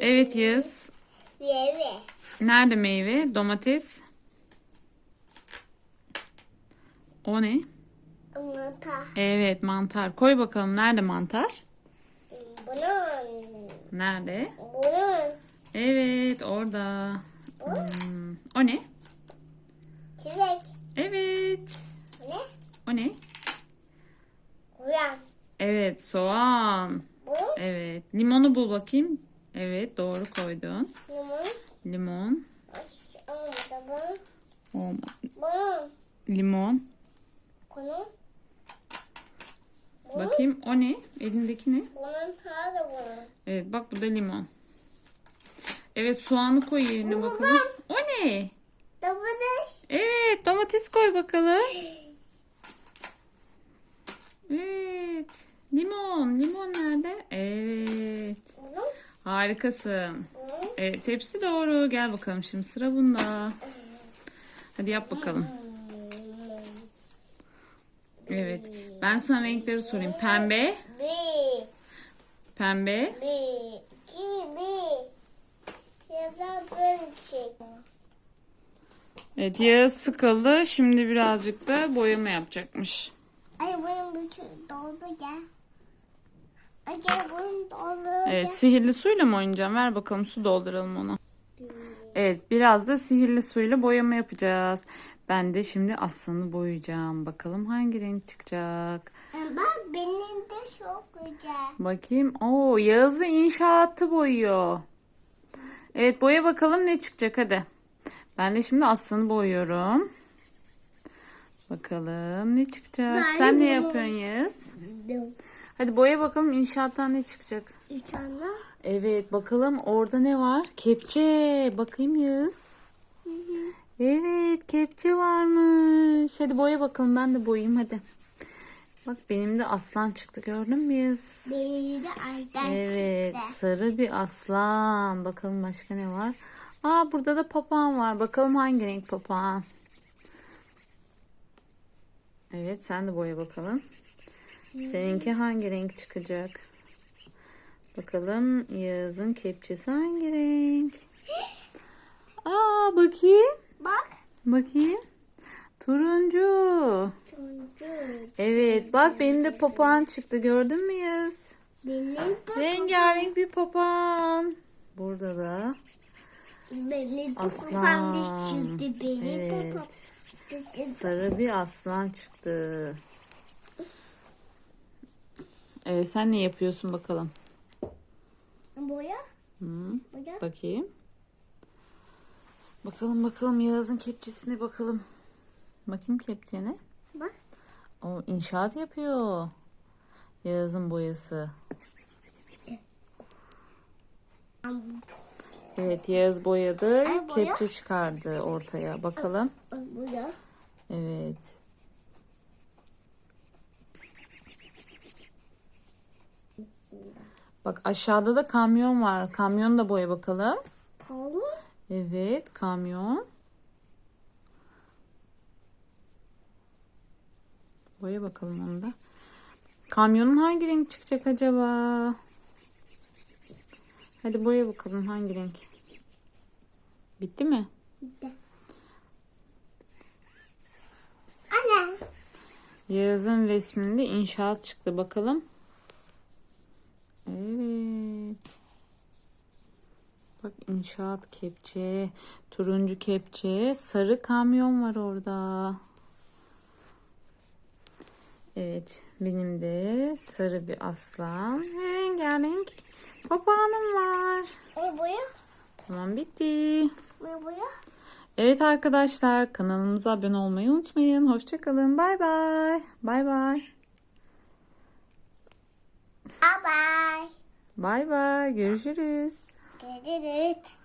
Evet Yağız. Meyve. Nerede meyve? Domates. O ne? Mantar. Evet mantar. Koy bakalım nerede mantar? Bunun. Nerede? Bunun. Evet orada. Hmm, O ne? Çilek. Evet. Ne? O ne? Uyan. Evet soğan. Bu. Evet. Limonu bul bakayım. Evet doğru koydun. Limon. Limon. Olmadı bu. Olmadı. Limon. Bunun. Bakayım o ne? Elindeki ne? Bunun nerede bunun? Evet bak bu da limon. Evet soğanı koy yerine bakalım. O ne? Domates. Evet domates koy bakalım. Evet. Limon. Limon nerede? Evet. Bunun. Harikasın. Evet hepsi doğru. Gel bakalım şimdi sıra bunda. Hadi yap bakalım. Evet. Ben sana renkleri sorayım. Pembe. Pembe. Evet Yağız sıkıldı. Şimdi birazcık da boyama yapacakmış. Ay benim bütün doldu gel. Ay gel benim doldu Evet sihirli suyla mı oynayacağım? Ver bakalım su dolduralım ona. Evet biraz da sihirli suyla boyama yapacağız. Ben de şimdi aslanı boyayacağım. Bakalım hangi renk çıkacak. Bak benim de çok güzel. Bakayım. Oo Yağız da inşaatı boyuyor. Evet boya bakalım ne çıkacak hadi. Ben de şimdi aslanı boyuyorum. Bakalım ne çıkacak. Ben Sen ne yapıyorsun Yağız? Hadi boya bakalım inşaattan ne çıkacak. Tane. Evet bakalım orada ne var? Kepçe. Bakayım Yağız. Evet kepçe varmış. Hadi boya bakalım ben de boyayayım hadi. Bak benim de aslan çıktı gördün mü Yağız? Benim de aydan Evet çıktı. sarı bir aslan. Bakalım başka ne var? Aa burada da papağan var. Bakalım hangi renk papağan? Evet sen de boya bakalım. Seninki hangi renk çıkacak? Bakalım Yağız'ın kepçesi hangi renk? Aa bakayım. Bak. Bakayım. Turuncu. Turuncu. Evet bak benim de papağan çıktı gördün mü Yağız? Benim de Rengarenk bir papağan. Burada da benim Aslan. Benim Evet. sarı bir aslan çıktı. Evet sen ne yapıyorsun bakalım. Boya. Hı, Boya. bakayım. Bakalım bakalım Yağız'ın kepçesine bakalım. Bakayım kepçene. Bak. O inşaat yapıyor. Yağız'ın boyası. Evet Yağız boyadı. Ay, boya. Kepçe çıkardı ortaya. Bakalım. Boya. Evet. Bak aşağıda da kamyon var. Kamyon da boya bakalım. Tamam. Evet kamyon. Boya bakalım onu da. Kamyonun hangi renk çıkacak acaba? Hadi boya bakalım hangi renk. Bitti mi? Anne. Yağız'ın resminde inşaat çıktı bakalım. Evet. Bak inşaat kepçe, turuncu kepçe, sarı kamyon var orada. Evet, benim de sarı bir aslan, rengarenk papağanım var. O boya. Tamam bitti. Bu boya. Evet arkadaşlar kanalımıza abone olmayı unutmayın. Hoşçakalın. Bay bay. Bay bay. Bye bye. Bay bay. Görüşürüz. Görüşürüz.